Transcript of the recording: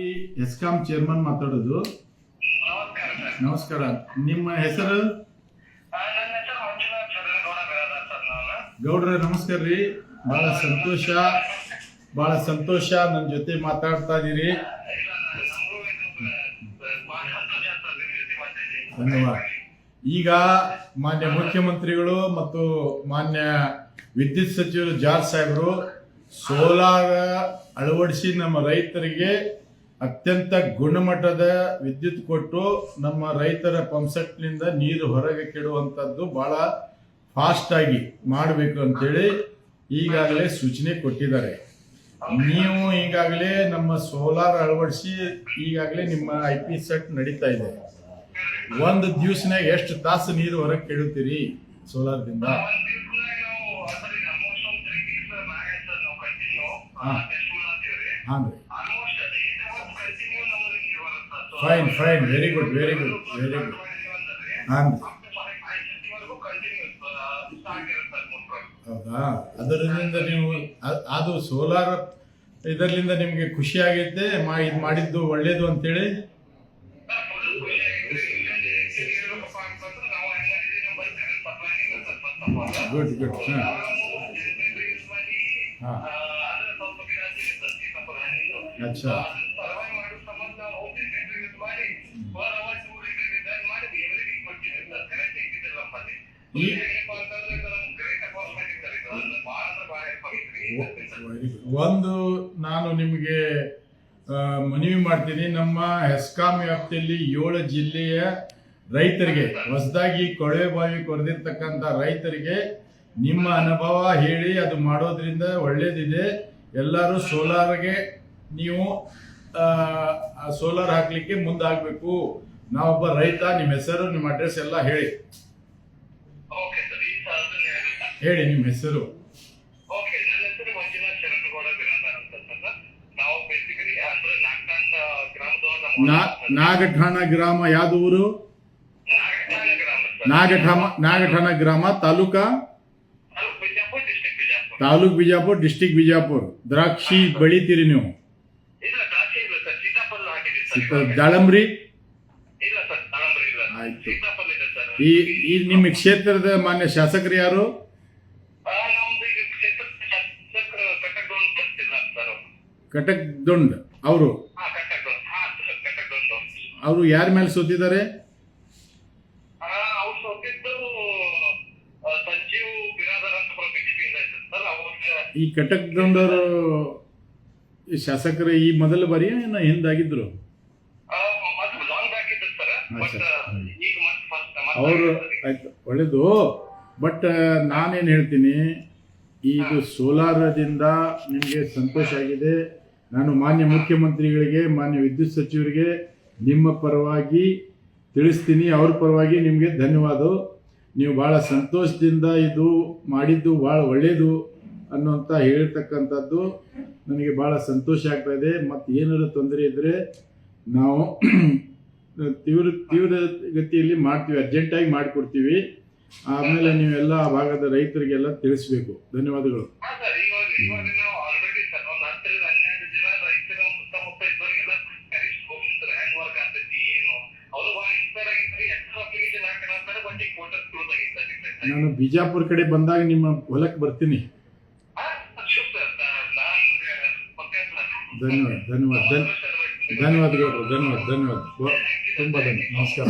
ESCOM chairman ಮಾತಾಡೋದು. ನಮಸ್ಕಾರ ನಿಮ್ಮ ಹೆಸರು? ಗೌಡ್ರ ನಮಸ್ಕಾರ ರೀ. ಬಹಳ ಸಂತೋಷ. ಬಹಳ ಸಂತೋಷ ನನ್ನ ಜೊತೆ ಮಾತಾಡ್ತಾ ಇದೀರಿ ಇಲ್ಲ ನಾನು- ನಮಗೂ ಇದು ಬ- ಬಹಳ ಸಂತೋಷ ಸರ್ ನಿಮ್ಮ ಜೊತೆ ಮಾತಾಡಿ ಧನ್ಯವಾದ. ಈಗ ಮಾನ್ಯ ಮುಖ್ಯಮಂತ್ರಿಗಳು ಮತ್ತು ಮಾನ್ಯ ವಿದ್ಯುತ್ ಸಚಿವರು ಜಾರ್ಜ್ ಸಾಹೇಬರು ಸೋಲಾರ ಅಳವಡಿಸಿ ನಮ್ಮ ರೈತರಿಗೆ ಅತ್ಯಂತ ಗುಣಮಟ್ಟದ ವಿದ್ಯುತ್ ಕೊಟ್ಟು ನಮ್ಮ ರೈತರ ಪಂಪ್ಸೆಟ್ನಿಂದ ನೀರು ಹೊರಗೆ ಕೆಡುವಂಥದ್ದು ಬಹಳ ಫಾಸ್ಟ್ ಆಗಿ ಮಾಡಬೇಕು ಅಂತೇಳಿ ಈಗಾಗಲೇ ಸೂಚನೆ ಕೊಟ್ಟಿದ್ದಾರೆ. ನೀವು ಈಗಾಗಲೇ ನಮ್ಮ ಸೋಲಾರ್ ಅಳವಡಿಸಿ ಈಗಾಗಲೇ ನಿಮ್ಮ ಐ ಪಿ ಸೆಟ್ ನಡೀತಾ ಇದೆ. ಒಂದು ದಿವಸನಾಗ ಎಷ್ಟು ತಾಸು ನೀರು ಹೊರಗೆ ಕೆಡುತ್ತೀರಿ ಸೋಲಾರ್ದಿಂದ ಹಾಂ ದಿವ್ಸನಾಗ five fine very good very good very good ಹಾಂ ಹೌದಾ? ಅದರಿಂದ ನೀವು ಅದು ಸೋಲಾರ್ ಇದರಿಂದ ನಿಮಗೆ ಖುಷಿ ಆಗೈತೆ ಮಾ ಇದು ಮಾಡಿದ್ದು ಒಳ್ಳೇದು ಅಂತೇಳಿ? ಗುಡ್ ಗುಡ್ ಹಾಂ. ಹಾಂ ಇಲ್ಲಂದ್ರೆ ಒಂದು ನಾನು ನಿಮಗೆ ಮನವಿ ಮಾಡ್ತೀನಿ. ನಮ್ಮ ಹೆಸ್ಕಾಂ ವ್ಯಾಪ್ತಿಯಲ್ಲಿ ಏಳು ಜಿಲ್ಲೆಯ ರೈತರಿಗೆ, ಹೊಸದಾಗಿ ಕೊಳವೆ ಬಾವಿ ಕೊರೆದಿರ್ತಕ್ಕಂಥ ರೈತರಿಗೆ ನಿಮ್ಮ ಅನುಭವ ಹೇಳಿ, ಅದು ಮಾಡೋದ್ರಿಂದ ಒಳ್ಳೇದಿದೆ. ಎಲ್ಲರೂ ಸೋಲಾರ್ಗೆ ನೀವು ಸೋಲಾರ್ ಹಾಕ್ಲಿಕ್ಕೆ ಮುಂದಾಗಬೇಕು. ನಾವೊಬ್ಬ ರೈತ, ನಿಮ್ಮ ಹೆಸರು, ನಿಮ್ಮ ಅಡ್ರೆಸ್ ಎಲ್ಲ ಹೇಳಿ. ಹೇಳಿ. ನಿಮ್ಮ ಹೆಸರು? ಓಕೆ ನನ್ನ ಹೆಸರು ಮಂಜುನಾಥ್ ಶರಣಗೌಡ ಬಿರಾದಾರ್ ಅಂತ ಸರ್. ನಾವು ಬೇಸಿಕಲಿ ಅಂದ್ರೆ ನಾಗಠಾಣ ಗ್ರಾಮದವರು ನಾಗಠಾಣ ಗ್ರಾಮ ಯಾವ್ದು ಊರು? ನಾಗಠಾಣ ಗ್ರಾಮ ಸರ್. ನಾಗಠಾಮ ನಾಗಠಾಣ ಗ್ರಾಮ ತಾಲೂಕಾ? ತಾಲೂಕ್ ಬಿಜಾಪುರ ಡಿಸ್ಟಿಕ್ ಬಿಜಾಪುರ್. ದ್ರಾಕ್ಷಿ ಬೆಳಿತೀರಿ ನೀವು. ದಾಳಂಬ್ರಿ? ಆಯ್ತು. ಈ ನಿಮ್ಮ ಕ್ಷೇತ್ರದ ಮಾನ್ಯ ಶಾಸಕರು ಯಾರು ಆ, ನಮ್ದು ಈಗ ಕ್ಷೇತ್ರದ ಶಾಸಕರು ಕಟಕ್ಡೋನ್ ಬರ್ತಿಲ್ಲ ಸರ್ ಅವ್ರು. ಕಟಕ್ ದೊಂಡ್ ಅವರು. ಅವರು. ಯಾರ ಮೇಲೆ ಸೋತಿದ್ದಾರೆ? ಈ ಕಟಕ್ ದೊಂಡವರು ಈ ಶಾಸಕರು ಈ ಮೊದಲ ಬಾರಿ ಏನ ಹಿಂದಾಗಿದ್ರು? ಅವರು ಆಯ್ತು ಒಳ್ಳೇದು. ಬಟ್ ನಾನೇನು ಹೇಳ್ತೀನಿ ಇದು ಸೋಲಾರದಿಂದ ನಿಮಗೆ ಸಂತೋಷ ಆಗಿದೆ. ನಾನು ಮಾನ್ಯ ಮುಖ್ಯಮಂತ್ರಿಗಳಿಗೆ, ಮಾನ್ಯ ವಿದ್ಯುತ್ ಸಚಿವರಿಗೆ ನಿಮ್ಮ ಪರವಾಗಿ ತಿಳಿಸ್ತೀನಿ. ಅವ್ರ ಪರವಾಗಿ ನಿಮಗೆ ಧನ್ಯವಾದ ನೀವು ಭಾಳ ಸಂತೋಷದಿಂದ ಇದು ಮಾಡಿದ್ದು ಭಾಳ ಒಳ್ಳೆಯದು ಅನ್ನುವಂಥ ಹೇಳ್ತಕ್ಕಂಥದ್ದು ನನಗೆ ಭಾಳ ಸಂತೋಷ ಆಗ್ತಾ ಇದೆ. ಮತ್ತು ಏನಾದರೂ ತೊಂದರೆ ಇದ್ದರೆ ನಾವು ತೀವ್ರ ತೀವ್ರ ಗತಿಯಲ್ಲಿ ಮಾಡ್ತೀವಿ ಅರ್ಜೆಂಟಾಗಿ ಮಾಡಿಕೊಡ್ತೀವಿ. ಆಮೇಲೆ ನೀವೆಲ್ಲ ಆ ಭಾಗದ ರೈತರಿಗೆಲ್ಲ ತಿಳಿಸ್ಬೇಕು. ಧನ್ಯವಾದಗಳು. ನಾನು ಬಿಜಾಪುರ ಕಡೆ ಬಂದಾಗ ನಿಮ್ಮ ಹೊಲಕ್ಕೆ ಬರ್ತೀನಿ ಧನ್ಯವಾದ ಧನ್ಯವಾದ ಧನ್ಯವಾದ ಧನ್ಯವಾದ ಧನ್ಯವಾದ ತುಂಬ ಧನ್ಯವಾದ ನಮಸ್ಕಾರ